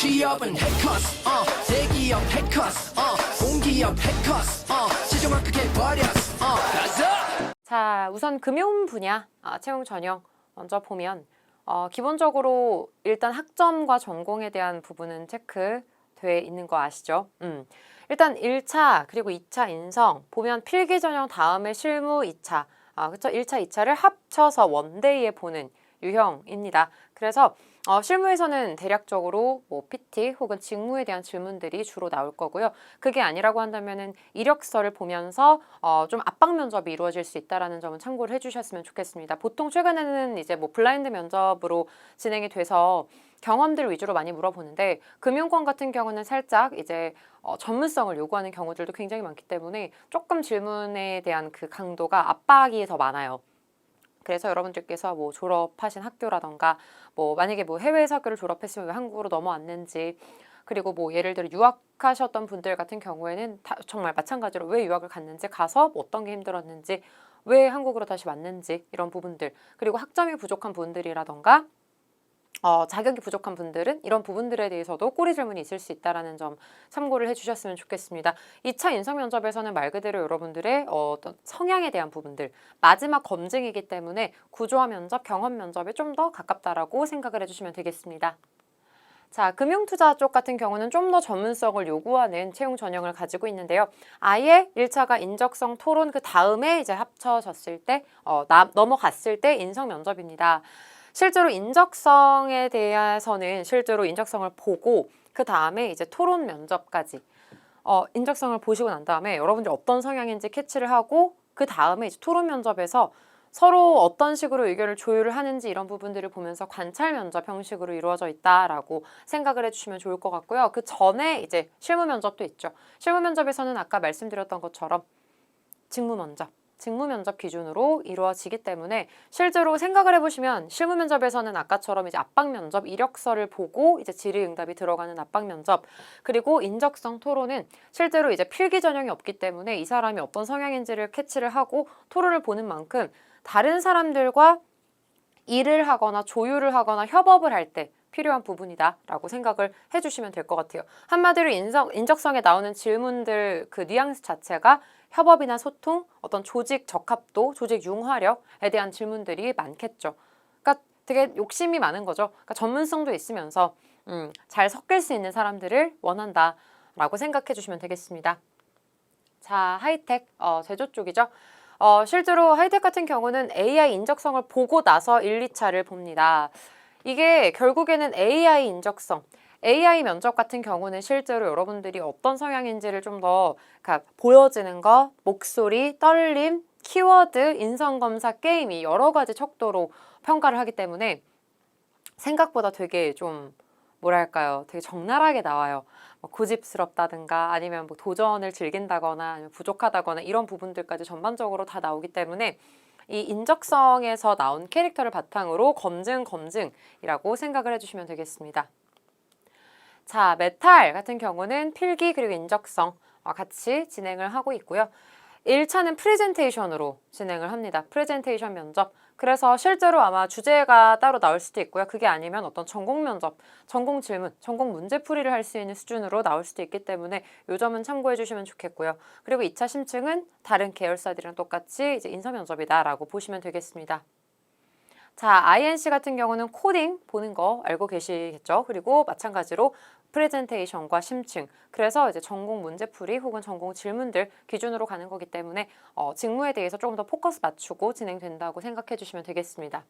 취업은 해커스 어 대기업 해커스 어 공기업 해커스 어 시중을 크게 버렸어 어 가자 자, 우선 금융 분야 아, 채용 전형 먼저 보면 어, 기본적으로 일단 학점과 전공에 대한 부분은 체크돼 있는 거 아시죠? 음. 일단 1차 그리고 2차 인성 보면 필기 전형 다음에 실무 2차 아, 그렇죠. 1차, 2차를 합쳐서 원데이에 보는 유형입니다. 그래서 어, 실무에서는 대략적으로 뭐 PT 혹은 직무에 대한 질문들이 주로 나올 거고요. 그게 아니라고 한다면은 이력서를 보면서 어, 좀 압박 면접이 이루어질 수 있다라는 점은 참고를 해주셨으면 좋겠습니다. 보통 최근에는 이제 뭐 블라인드 면접으로 진행이 돼서 경험들 위주로 많이 물어보는데 금융권 같은 경우는 살짝 이제 어, 전문성을 요구하는 경우들도 굉장히 많기 때문에 조금 질문에 대한 그 강도가 압박이 더 많아요. 그래서 여러분들께서 뭐 졸업하신 학교라던가 뭐 만약에 뭐 해외에서 학교를 졸업했으면 왜 한국으로 넘어왔는지 그리고 뭐 예를 들어 유학하셨던 분들 같은 경우에는 다 정말 마찬가지로 왜 유학을 갔는지 가서 뭐 어떤 게 힘들었는지 왜 한국으로 다시 왔는지 이런 부분들 그리고 학점이 부족한 분들이라던가 어, 자격이 부족한 분들은 이런 부분들에 대해서도 꼬리 질문이 있을 수 있다라는 점 참고를 해주셨으면 좋겠습니다. 2차 인성 면접에서는 말 그대로 여러분들의 어, 어떤 성향에 대한 부분들 마지막 검증이기 때문에 구조화 면접, 경험 면접에 좀 더 가깝다라고 생각을 해주시면 되겠습니다. 자, 금융투자 쪽 같은 경우는 좀 더 전문성을 요구하는 채용 전형을 가지고 있는데요. 아예 1차가 인적성 토론 그 다음에 이제 합쳐졌을 때, 어, 나, 넘어갔을 때 인성 면접입니다. 실제로 인적성에 대해서는 실제로 인적성을 보고 그 다음에 이제 토론 면접까지 어, 인적성을 보시고 난 다음에 여러분들이 어떤 성향인지 캐치를 하고 그 다음에 이제 토론 면접에서 서로 어떤 식으로 의견을 조율을 하는지 이런 부분들을 보면서 관찰 면접 형식으로 이루어져 있다라고 생각을 해주시면 좋을 것 같고요. 그 전에 이제 실무 면접도 있죠. 실무 면접에서는 아까 말씀드렸던 것처럼 직무 면접, 직무 면접 기준으로 이루어지기 때문에 실제로 생각을 해보시면 실무 면접에서는 아까처럼 이제 압박 면접 이력서를 보고 이제 질의응답이 들어가는 압박 면접 그리고 인적성 토론은 실제로 이제 필기 전형이 없기 때문에 이 사람이 어떤 성향인지를 캐치를 하고 토론을 보는 만큼 다른 사람들과 일을 하거나 조율을 하거나 협업을 할때 필요한 부분이다라고 생각을 해주시면 될 것 같아요. 한마디로 인적, 인적성에 나오는 질문들 그 뉘앙스 자체가 협업이나 소통, 어떤 조직 적합도, 조직 융화력에 대한 질문들이 많겠죠. 그러니까 되게 욕심이 많은 거죠. 그러니까 전문성도 있으면서 음, 잘 섞일 수 있는 사람들을 원한다라고 생각해 주시면 되겠습니다. 자, 하이텍 어, 제조 쪽이죠. 어, 실제로 하이텍 같은 경우는 AI 인적성을 보고 나서 1, 2차를 봅니다. 이게 결국에는 AI 인적성, AI 면접 같은 경우는 실제로 여러분들이 어떤 성향인지를 좀더 그러니까 보여지는 거, 목소리, 떨림, 키워드, 인성검사, 게임이 여러 가지 척도로 평가를 하기 때문에 생각보다 되게 좀 뭐랄까요, 되게 적나라하게 나와요. 뭐 고집스럽다든가 아니면 뭐 도전을 즐긴다거나 아니면 부족하다거나 이런 부분들까지 전반적으로 다 나오기 때문에 이 인적성에서 나온 캐릭터를 바탕으로 검증 검증이라고 생각을 해주시면 되겠습니다. 자, 메탈 같은 경우는 필기 그리고 인적성과 같이 진행을 하고 있고요. 1차는 프레젠테이션으로 진행을 합니다. 프레젠테이션 면접. 그래서 실제로 아마 주제가 따로 나올 수도 있고요. 그게 아니면 어떤 전공 면접, 전공 질문, 전공 문제풀이를 할 수 있는 수준으로 나올 수도 있기 때문에 요 점은 참고해 주시면 좋겠고요. 그리고 2차 심층은 다른 계열사들이랑 똑같이 이제 인서 면접이다라고 보시면 되겠습니다. 자, INC 같은 경우는 코딩 보는 거 알고 계시겠죠? 그리고 마찬가지로 프레젠테이션과 심층. 그래서 이제 전공 문제풀이 혹은 전공 질문들 기준으로 가는 거기 때문에 어, 직무에 대해서 조금 더 포커스 맞추고 진행된다고 생각해 주시면 되겠습니다.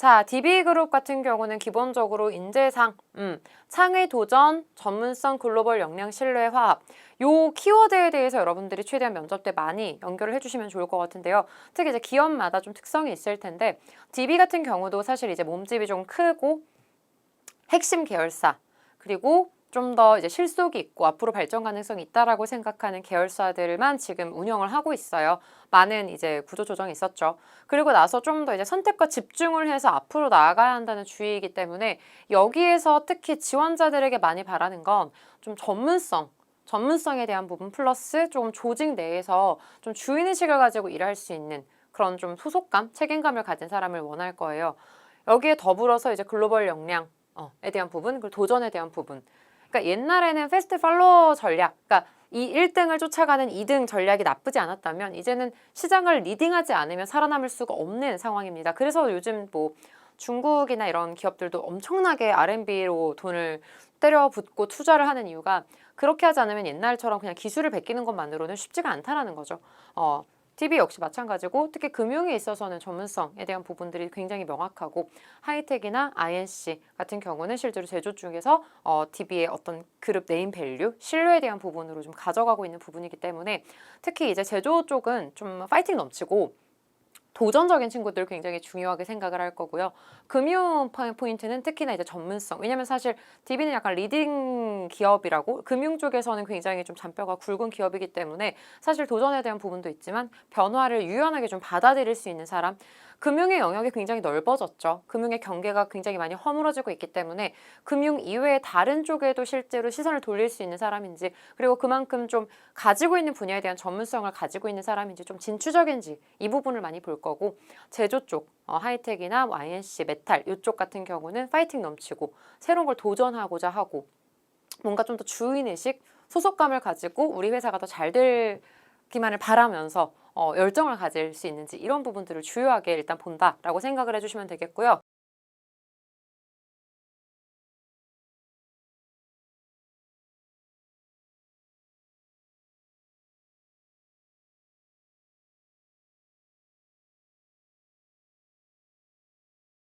자, DB그룹 같은 경우는 기본적으로 인재상, 음, 창의 도전, 전문성, 글로벌 역량, 신뢰, 화합. 요 키워드에 대해서 여러분들이 최대한 면접 때 많이 연결을 해주시면 좋을 것 같은데요. 특히 이제 기업마다 좀 특성이 있을 텐데, DB 같은 경우도 사실 이제 몸집이 좀 크고 핵심 계열사, 그리고 좀 더 이제 실속이 있고 앞으로 발전 가능성이 있다라고 생각하는 계열사들만 지금 운영을 하고 있어요. 많은 이제 구조 조정이 있었죠. 그리고 나서 좀 더 이제 선택과 집중을 해서 앞으로 나아가야 한다는 주의이기 때문에 여기에서 특히 지원자들에게 많이 바라는 건 좀 전문성, 전문성에 대한 부분 플러스 좀 조직 내에서 좀 주인의식을 가지고 일할 수 있는 그런 좀 소속감, 책임감을 가진 사람을 원할 거예요. 여기에 더불어서 이제 글로벌 역량, 어,에 대한 부분, 그리고 도전에 대한 부분. 그러니까 옛날에는 패스트 팔로워 전략, 그러니까 이 1등을 쫓아가는 2등 전략이 나쁘지 않았다면 이제는 시장을 리딩하지 않으면 살아남을 수가 없는 상황입니다. 그래서 요즘 뭐 중국이나 이런 기업들도 엄청나게 R&B로 돈을 때려붓고 투자를 하는 이유가 그렇게 하지 않으면 옛날처럼 그냥 기술을 베끼는 것만으로는 쉽지가 않다라는 거죠. 어, TV 역시 마찬가지고 특히 금융에 있어서는 전문성에 대한 부분들이 굉장히 명확하고 하이텍이나 INC 같은 경우는 실제로 제조 중에서 어, TV의 어떤 그룹 네임 밸류, 신뢰에 대한 부분으로 좀 가져가고 있는 부분이기 때문에 특히 이제 제조 쪽은 좀 파이팅 넘치고 도전적인 친구들 굉장히 중요하게 생각을 할 거고요. 금융 포- 포인트는 특히나 이제 전문성. 왜냐면 사실 DB는 약간 리딩 기업이라고 금융 쪽에서는 굉장히 좀 잔뼈가 굵은 기업이기 때문에 사실 도전에 대한 부분도 있지만 변화를 유연하게 좀 받아들일 수 있는 사람. 금융의 영역이 굉장히 넓어졌죠. 금융의 경계가 굉장히 많이 허물어지고 있기 때문에 금융 이외의 다른 쪽에도 실제로 시선을 돌릴 수 있는 사람인지 그리고 그만큼 좀 가지고 있는 분야에 대한 전문성을 가지고 있는 사람인지 좀 진취적인지 이 부분을 많이 볼 거고 제조 쪽 어, 하이텍이나 뭐 INC, 메탈 이쪽 같은 경우는 파이팅 넘치고 새로운 걸 도전하고자 하고 뭔가 좀 더 주인의식 소속감을 가지고 우리 회사가 더잘 되기만을 바라면서 어, 열정을 가질 수 있는지 이런 부분들을 주요하게 일단 본다라고 생각을 해주시면 되겠고요.